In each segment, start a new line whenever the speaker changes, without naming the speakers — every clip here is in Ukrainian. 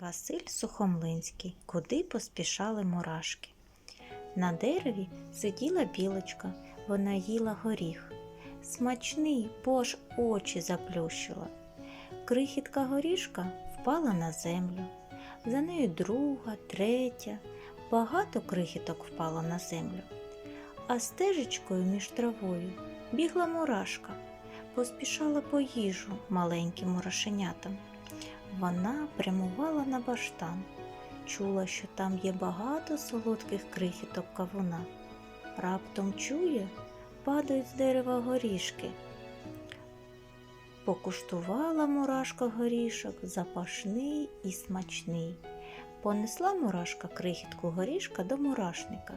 Василь Сухомлинський. Куди поспішали мурашки? На дереві сиділа білочка, вона їла горіх. Смачний, бо аж очі заплющила. Крихітка горішка впала на землю. За нею друга, третя. Багато крихіток впало на землю. А стежечкою між травою бігла мурашка, поспішала по їжу маленьким мурашенятам. Вона прямувала на баштан, чула, що там є багато солодких крихіток кавуна. Раптом чує, падають з дерева горішки. Покуштувала мурашка горішок, запашний і смачний. Понесла мурашка крихітку горішка до мурашника,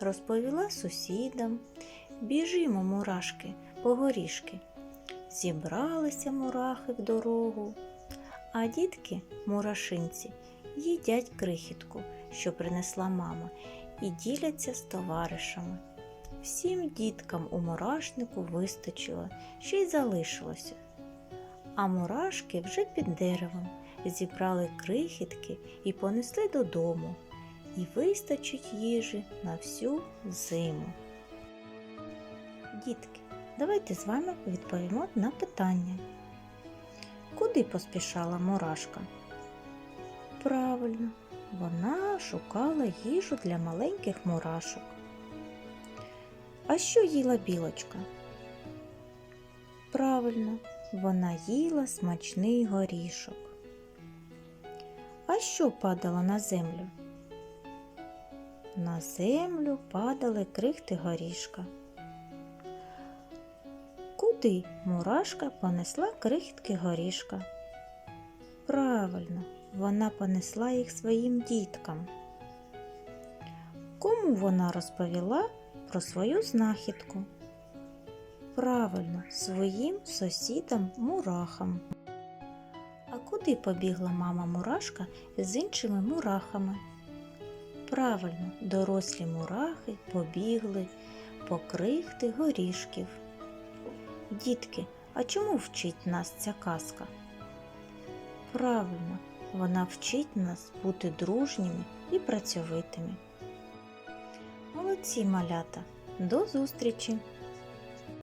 розповіла сусідам. Біжімо, мурашки, по горішки. Зібралися мурахи в дорогу, а дітки, мурашинці, їдять крихітку, що принесла мама, і діляться з товаришами. Всім діткам у мурашнику вистачило, ще й залишилося. А мурашки вже під деревом зібрали крихітки і понесли додому, і вистачить їжі на всю зиму. Дітки, давайте з вами відповімо на питання. Куди поспішала мурашка? Правильно, вона шукала їжу для маленьких мурашок. А що їла білочка? Правильно, вона їла смачний горішок. А що падало на землю? На землю падали крихти горішка. Куди мурашка понесла крихітки горішка? Правильно, вона понесла їх своїм діткам. Кому вона розповіла про свою знахідку? Правильно, своїм сусідам мурахам. А куди побігла мама мурашка з іншими мурахами? Правильно, дорослі мурахи побігли по крихти горішків. Дітки, а чому вчить нас ця казка? Правильно, вона вчить нас бути дружніми і працьовитими. Молодці малята, до зустрічі!